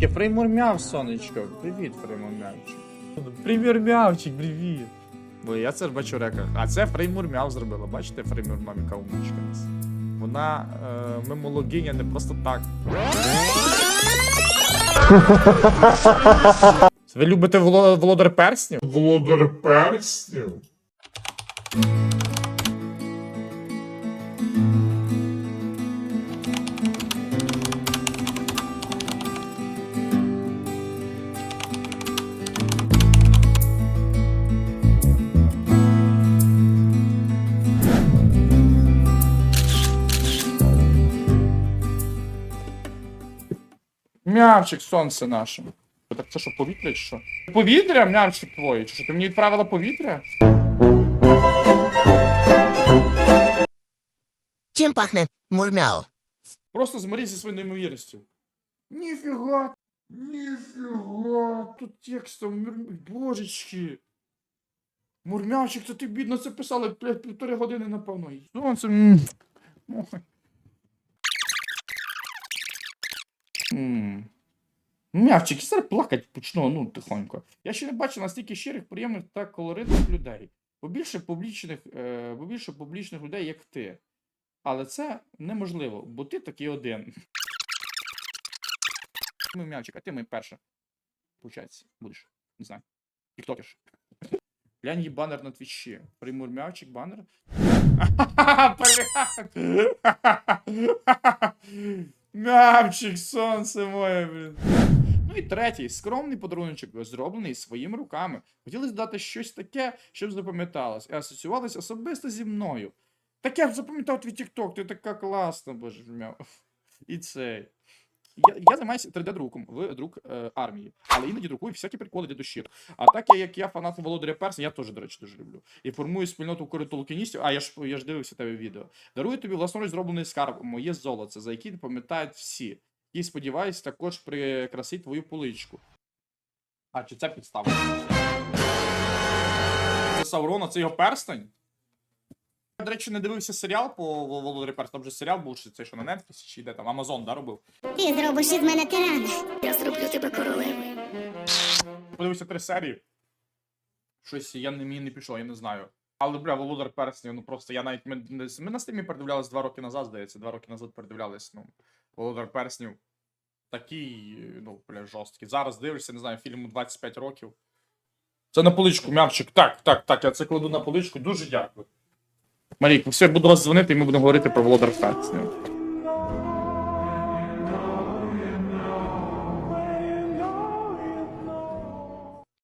Таке Фреймурмяв, сонечко. Привіт, Фреймурмявчик. Фреймурмявчик, привіт. Бо я це ж бачу реках. А це Фреймурмяв зробила. Бачите, Фреймурмяв, яка умничка нас. Вона е, мемологиня не просто так. Ви любите Воло- Володар Перснів? Володар перснів? Мявчик, сонце наше. Так це що, повітря чи що? Повітря, мявчик твоє, чи що? Ти мені відправила повітря? Чим пахне мурмял? Просто зморі зі своєю неймовірністю. Ніфіга! Ніфіга. Тут текстом, мур... божечки. Мурмявчик, це ти бідно це писали, блядь, півтори години, напевно. Сонце. М. Мявчик, я зараз плакать почну, ну, тихонько. Я ще не бачив настільки щирих, приємних та колоритних людей. Побільше публічних, е, побільше публічних людей, як ти. Але це неможливо, бо ти такий один. Мій м'ячик, а ти мій перша. Получається, будеш. Не знаю. Тіктокер. Глянь її банер на твічі. Примур м'ячик, банер. М'явчик, сонце моє, блін. Ну і третій, скромний подаруночок, зроблений своїми руками. Хотілося дати щось таке, щоб запам'яталось, і асоціювалось особисто зі мною. Так я б запам'ятав твій тікток, ти така класна, боже м'яв. І цей. Я, я займаюся 3D-друком в друк е, армії, але іноді друкую всякі приколи для душі. А так я, як я фанат Володаря Перса, я теж, до речі, дуже люблю. І формую спільноту коритолкіністів, а я ж я ж дивився тебе відео. Дарую тобі власноруч зроблений скарб, моє золоце, за який пам'ятають всі. І сподіваюсь, також прикрасить твою поличку. А, чи це підстава? Це Саурона, це його перстень? Я, до речі, не дивився серіал по Володарю Перса. Там вже серіал був, чи це що на Netflix, чи де там Амазон, да, робив. Ти зробиш із мене тирана. Я зроблю тебе королевою. Подивився три серії. Щось я не мені не пішло, я не знаю. Але, бля, Володар Перснів, ну просто я навіть. Ми, ми на стимі передивлялись два роки назад, здається, два роки назад передивлялись. Ну, Володар Перснів. Такий, ну, бля, жорсткий. Зараз дивишся, не знаю, фільму 25 років. Це на поличку, м'явчик. Так, так, так, я це кладу на поличку. Дуже дякую. Марійко, все, я буду вас дзвонити і ми будемо говорити про Володар Перснів.